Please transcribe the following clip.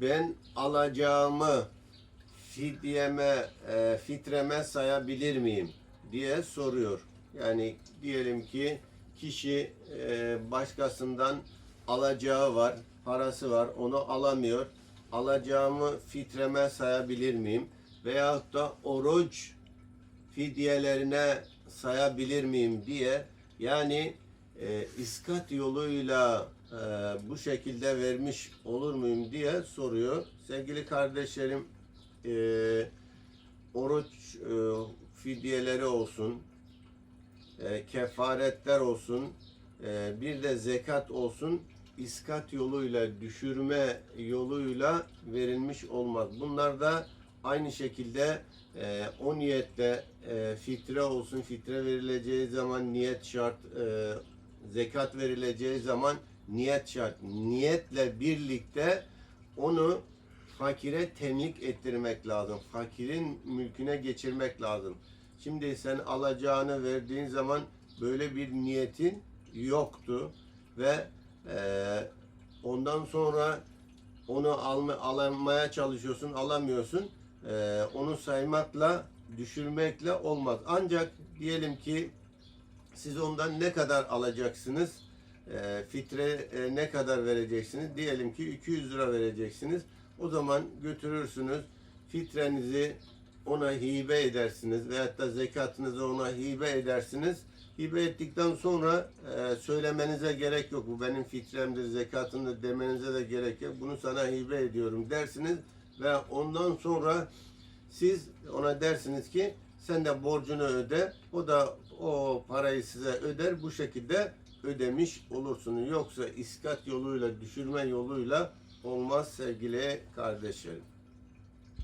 ben alacağımı fidyeme, e, fitreme sayabilir miyim diye soruyor. Yani diyelim ki kişi e, başkasından alacağı var, parası var, onu alamıyor. Alacağımı fitreme sayabilir miyim? Veyahut da oruç fidyelerine sayabilir miyim diye yani e, iskat yoluyla e, bu şekilde vermiş olur muyum diye soruyor. Sevgili kardeşlerim e, oruç e, fidyeleri olsun, e, kefaretler olsun, e, bir de zekat olsun iskat yoluyla, düşürme yoluyla verilmiş olmaz. Bunlar da aynı şekilde e, o niyetle e, fitre olsun, fitre verileceği zaman niyet şart, e, zekat verileceği zaman niyet şart. Niyetle birlikte onu fakire temlik ettirmek lazım. Fakirin mülküne geçirmek lazım. Şimdi sen alacağını verdiğin zaman böyle bir niyetin yoktu ve eee, ondan sonra onu alma, alamaya çalışıyorsun, alamıyorsun. Eee, onu saymakla, düşürmekle olmaz. Ancak diyelim ki siz ondan ne kadar alacaksınız? Eee, fitre e, ne kadar vereceksiniz? Diyelim ki 200 lira vereceksiniz. O zaman götürürsünüz. Fitrenizi ona hibe edersiniz veyahut da zekatınızı ona hibe edersiniz. Hibe ettikten sonra e, söylemenize gerek yok. Bu benim fitremdir, zekatımdır demenize de gerek yok. Bunu sana hibe ediyorum dersiniz ve ondan sonra siz ona dersiniz ki sen de borcunu öde. O da o parayı size öder. Bu şekilde ödemiş olursunuz. Yoksa iskat yoluyla, düşürme yoluyla olmaz sevgili kardeşlerim.